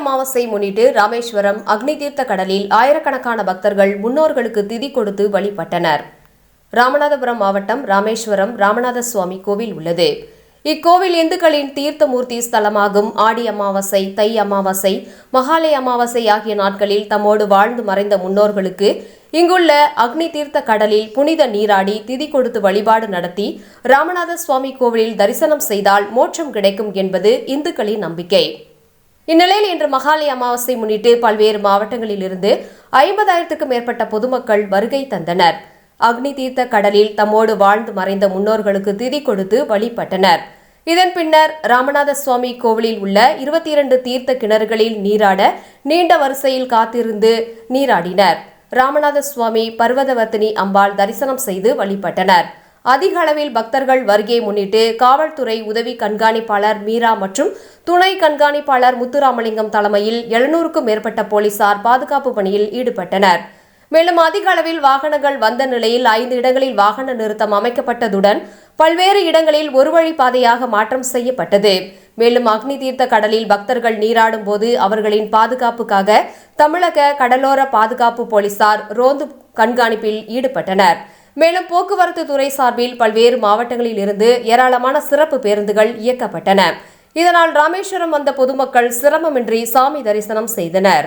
அமாவாசை முன்னிட்டு ராமேஸ்வரம் அக்னி தீர்த்த கடலில் ஆயிரக்கணக்கான பக்தர்கள் முன்னோர்களுக்கு திதி கொடுத்து வழிபட்டனர். ராமநாதபுரம் மாவட்டம் ராமேஸ்வரம் ராமநாத சுவாமி கோவில் உள்ளது. இக்கோவில் இந்துக்களின் தீர்த்தமூர்த்தி ஸ்தலமாகும். ஆடி அமாவாசை தை அமாவாசை மகாலய அமாவாசை ஆகிய நாட்களில் தம்மோடு வாழ்ந்து மறைந்த முன்னோர்களுக்கு இங்குள்ள அக்னி தீர்த்த கடலில் புனித நீராடி திதி கொடுத்து வழிபாடு நடத்தி ராமநாத சுவாமி கோவிலில் தரிசனம் செய்தால் மோட்சம் கிடைக்கும் என்பது இந்துக்களின் நம்பிக்கை. இந்நிலையில் இன்று மகாலய அமாவாசை முன்னிட்டு பல்வேறு மாவட்டங்களில் இருந்து ஐம்பதாயிரத்துக்கும் மேற்பட்ட பொதுமக்கள் வருகை தந்தனர். அக்னி தீர்த்த கடலில் தம்மோடு வாழ்ந்து மறைந்த முன்னோர்களுக்கு திதி கொடுத்து வழிபட்டனர். இதன் பின்னர் ராமநாத சுவாமி கோவிலில் உள்ள இருபத்தி இரண்டு தீர்த்த கிணறுகளில் நீராட நீண்ட வரிசையில் காத்திருந்து நீராடினர். ராமநாத சுவாமி பர்வதவர்த்தினி அம்பாள் தரிசனம் செய்து வழிபட்டனர். அதிக அளவில் பக்தர்கள் வருகையை முன்னிட்டு காவல்துறை உதவி கண்காணிப்பாளர் மீரா மற்றும் துணை கண்காணிப்பாளர் முத்துராமலிங்கம் தலைமையில் எழுநூறுக்கும் மேற்பட்ட போலீசார் பாதுகாப்பு பணியில் ஈடுபட்டனர். மேலும் அதிக அளவில் வாகனங்கள் வந்த நிலையில் ஐந்து இடங்களில் வாகன நிறுத்தம் அமைக்கப்பட்டதுடன் பல்வேறு இடங்களில் ஒரு வழி பாதையாக மாற்றம் செய்யப்பட்டது. மேலும் அக்னி தீர்த்த கடலில் பக்தர்கள் நீராடும் போது அவர்களின் பாதுகாப்புக்காக தமிழக கடலோர பாதுகாப்பு போலீசார் ரோந்து கண்காணிப்பில் ஈடுபட்டனர். மேலும் போக்குவரத்து துறை சார்பில் பல்வேறு மாவட்டங்களில் இருந்து ஏராளமான சிறப்பு பேருந்துகள் இயக்கப்பட்டன. இதனால் ராமேஸ்வரம் வந்த பொதுமக்கள் சிரமமின்றி சாமி தரிசனம் செய்தனர்.